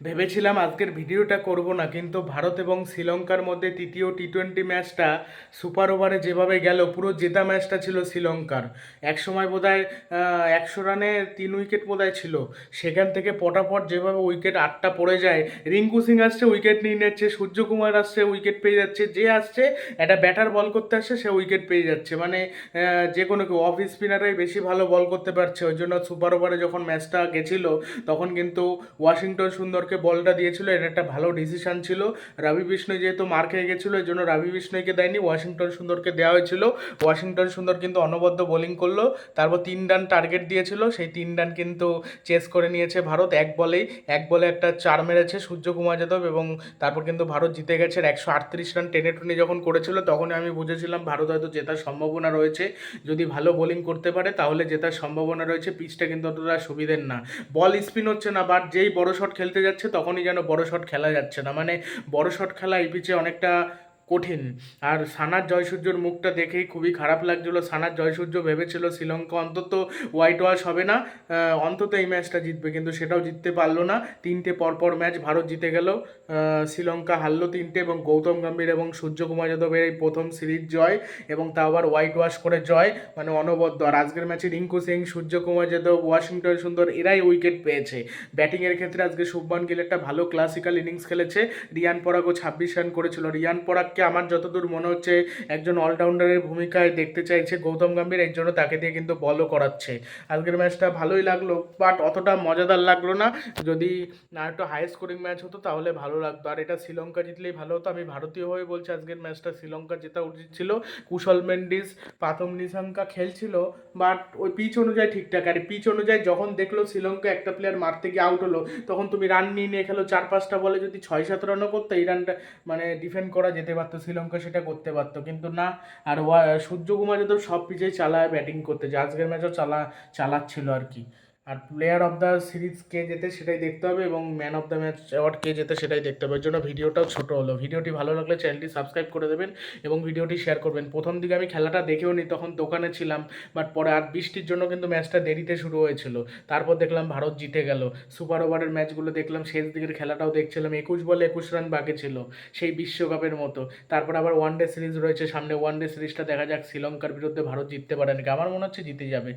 ভেবেছিলাম আজকের ভিডিওটা করব না, কিন্তু ভারত এবং শ্রীলঙ্কার মধ্যে তৃতীয় টি টোয়েন্টি ম্যাচটা সুপার ওভারে যেভাবে গেল, পুরো জেতা ম্যাচটা ছিল শ্রীলঙ্কার। এক সময় বোধ হয় একশো রানে তিন উইকেট বোধ ছিল। সেখান থেকে পটাপট যেভাবে উইকেট আটটা পড়ে যায়, রিঙ্কু সিং আসছে, উইকেট নিয়ে নিচ্ছে, সূর্যকুমার আসছে, উইকেট পেয়ে যাচ্ছে, যে আসছে, একটা ব্যাটার বল করতে আসছে, সে উইকেট পেয়ে যাচ্ছে। মানে যে কোনো কেউ, অফ স্পিনারাই বেশি ভালো বল করতে পারছে। ওই জন্য সুপার ওভারে যখন ম্যাচটা গেছিল, তখন কিন্তু ওয়াশিংটন সুন্দরকে বলটা দিয়েছিল, এটা একটা ভালো ডিসিশন ছিল। রবি বিষ্ণু যেহেতু মার খেয়ে গেছিল, এই জন্য রবি বিষ্ণুকে দেয়নি, ওয়াশিংটন সুন্দরকে দেওয়া হয়েছিল। ওয়াশিংটন সুন্দর কিন্তু অনবদ্য বোলিং করল, তারপর তিন রান টার্গেট দিয়েছিল, সেই তিন রান কিন্তু চেস করে নিয়েছে ভারত, এক বলেই। এক বলে একটা চার মেরেছে সূর্যকুমার যাদব এবং তারপর কিন্তু ভারত জিতে গেছে একশো আটত্রিশ রান টেনে টুনে যখন করেছিল, তখনই আমি বুঝেছিলাম ভারত হয়তো জেতার সম্ভাবনা রয়েছে। যদি ভালো বোলিং করতে পারে, তাহলে জেতার সম্ভাবনা রয়েছে পিচটা কিন্তু অতটা সুবিধের না। বল স্পিন হচ্ছে না বাট যেই বড় শট খেলতে যাচ্ছে তখনই যেন বড় শট খেলা যাচ্ছে না। মানে বড় শট খেলা এই পিচে অনেকটা কঠিন। আর সানার জয়সূর্যর মুখটা দেখেই খুবই খারাপ লাগছিল। সানার জয়সূর্য ভেবেছিল শ্রীলঙ্কা অন্তত হোয়াইট ওয়াশ হবে না। অন্তত এই ম্যাচটা জিতবে, কিন্তু সেটাও জিততে পারল না। তিনটে পরপর ম্যাচ ভারত জিতে গেল। শ্রীলঙ্কা হারলো তিনটে এবং গৌতম গম্ভীর এবং সূর্যকুমার যাদবের এই প্রথম সিরিজ জয় এবং তা আবার হোয়াইট ওয়াশ করে জয় মানে অনবদ্য। আর আজকের ম্যাচে রিঙ্কু সিং, সূর্যকুমার যাদব, ওয়াশিংটন সুন্দর এরাই উইকেট পেয়েছে। ব্যাটিংয়ের ক্ষেত্রে আজকে শুভমান গিল একটা ভালো ক্লাসিক্যাল ইনিংস খেলেছে। রিয়ান পরাগও ছাব্বিশ রান করেছিল। রিয়ান পরাগকে আমার যতদূর মনে হচ্ছে, একজন অলরাউন্ডারের ভূমিকায় দেখতে চাইছে গৌতম গম্ভীর, এর জন্য তাকে দিয়ে কিন্তু বলও করাচ্ছে। আজকের ম্যাচটা ভালোই লাগল বাট অতটা মজাদার লাগল না। যদি না একটু হাই স্কোরিং ম্যাচ হতো, তাহলে ভালো লাগতো। আর এটা শ্রীলঙ্কা জিতলেই ভালো হতো। আমি ভারতীয় হয়ে বলছি, আজকের ম্যাচটা শ্রীলঙ্কা জেতা উচিত ছিল। কুশল মেন্ডিস, পাথম নিশাঙ্কা খেলছিল বাট ওই পিচ অনুযায়ী ঠিকঠাক। আর পিচ অনুযায়ী যখন দেখল শ্রীলঙ্কা একটা প্লেয়ার মারতে গিয়ে আউট হলো, তখন তুমি রান নিয়ে নিয়ে খেলো চার পাঁচটা বলে যদি ছয় সাত রানও করতো, এই রানটা মানে ডিফেন্ড করা যেতে পারতো। শ্রীলঙ্কা সেটা করতে পারতো। কিন্তু না, আর সূর্যকুমার যাদব সব পিচে চালায় ব্যাটিং করতে। যে আজকের ম্যাচও চালা, চালাচ্ছিল আর কি। আর প্লেয়ার অফ দ্য সিরিজ কে যেতে সেটাই দেখতে হবে এবং man of the match award কে যেতে সেটাই দেখতে হবে। এর জন্য ভিডিওটাও ছোট হলো। ভিডিওটি ভালো লাগলে চ্যানেলটি সাবস্ক্রাইব করে দেবেন এবং ভিডিওটি শেয়ার করবেন। প্রথম দিকে আমি খেলাটা দেখেও নি, তখন দোকানে ছিলাম বাট পরে আর বৃষ্টির জন্য কিন্তু ম্যাচটা দেরিতে শুরু হয়েছিল। তারপর দেখলাম ভারত জিতে গেল। সুপার ওভারের ম্যাচগুলো দেখলাম, শেষ দিকের খেলাটাও দেখছিলাম, একুশ বলে একুশ রান বাকি ছিল, সেই বিশ্বকাপের মতো। তারপর আবার ওয়ান ডে সিরিজ রয়েছে, সামনে ওয়ান ডে সিরিজটা দেখা যাক, শ্রীলঙ্কার বিরুদ্ধে ভারত জিততে পারে নাকি? আমার মনে হচ্ছে জিতে যাবে।